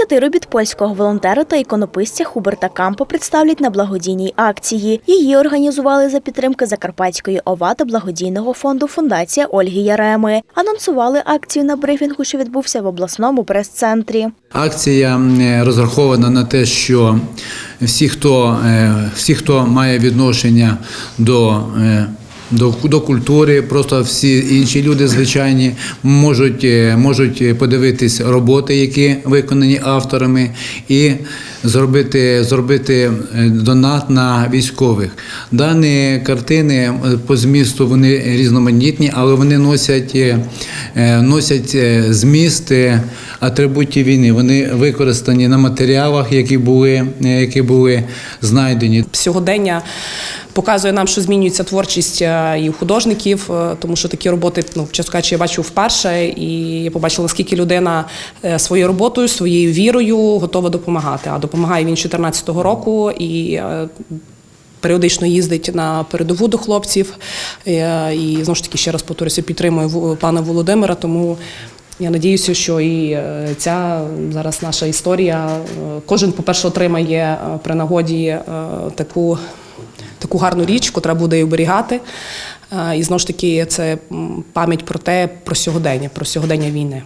Ініціативу польського волонтера та іконописця Хуберта Кампо представлять на благодійній акції. Її організували за підтримки Закарпатської ОВА та благодійного фонду Фундація Ольги Яреми. Анонсували акцію на брифінгу, що відбувся в обласному прес-центрі. Акція е, розрахована на те, що всі, хто, е, всі, хто має відношення до, е, до, до культури, просто всі інші люди звичайні можуть, е, можуть подивитись роботи, які виконані авторами, і зробити, зробити е, донат на військових. Дані картини е, по змісту вони різноманітні, але вони носять, носять е, зміст е, атрибутів війни. Вони використані на матеріалах, які були, е, які були знайдені. сьогодення показує нам, що змінюється творчість і художників, тому що такі роботи, ну, чесно кажучи, я бачу вперше, і я побачила, наскільки людина своєю роботою, своєю вірою готова допомагати. А допомагає він з 2014 року і. Періодично їздить на передову до хлопців Е, і знову ж таки ще раз повторюся, підтримую пана Володимира. Тому я надіюся, що і е, ця зараз наша історія. е, Кожен, по-перше, отримає при нагоді таку, таку гарну річ, котра буде і оберігати. І знову ж таки, це пам'ять про те, про сьогодення, про сьогодення війни.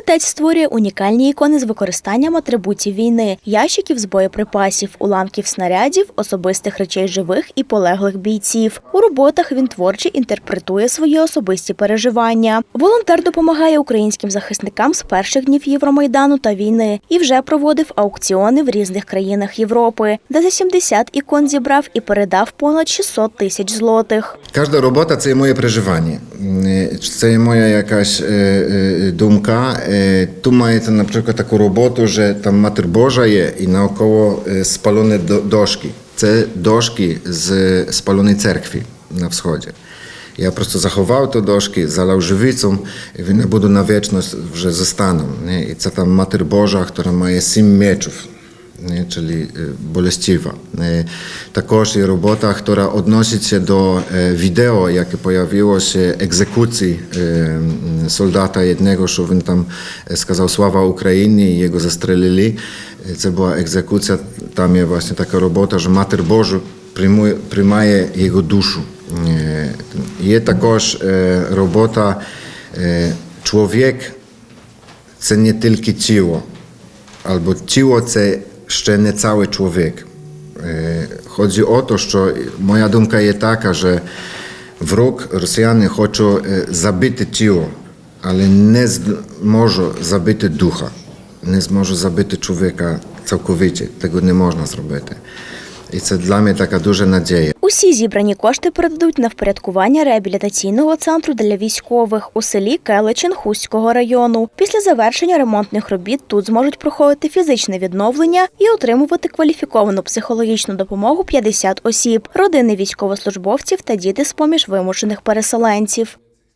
Митець створює унікальні ікони з використанням атрибутів війни, ящиків з боєприпасів, уламків снарядів, особистих речей живих і полеглих бійців. У роботах він творчо інтерпретує свої особисті переживання. Волонтер допомагає українським захисникам з перших днів Євромайдану та війни і вже проводив аукціони в різних країнах Європи, де за 70 ікон зібрав і передав понад 600 тисяч злотих. Każda robota це моє переживання, Е, це моя якась е, е, думка. Е, Tu маєте, наприклад, таку роботу, що там Матір Божа є і навколо е, спалені до- дошки. Це дошки з спаленої церкви на сході. Я просто заховав ті дошки, залав живицю, і вони будуть на вічність вже застану. Не? І це там Матір Божа, яка має сім мечів. nie, czyli y, bolestiwa. Y, Також є робота, яка відноситься до е, відео, яке появилося egzekucji e, soldata jednego, що він там е, сказав «Слава Україні» і його застрелили. Е, Це була екзекуція. Там є власне така робота, що Матір Божу приймує, приймає його душу. Е, Є також е, робота е, «Чоловік – це не тільки тіло, albo ciło це ще не cały człowiek. Е, Chodzi o to, що моя думка є така, що враг росіяни хочуть е, забити тіло, але не зможе забити духа, не зможе забити чоловіка цілковіте. Tego не можна зробити. І це для мене така дуже надія. Усі зібрані кошти передадуть на впорядкування реабілітаційного центру для військових у селі Келечин Хуського району. Після завершення ремонтних робіт тут зможуть проходити фізичне відновлення і отримувати кваліфіковану психологічну допомогу 50 осіб, родини військовослужбовців та діти з поміж вимушених переселенців.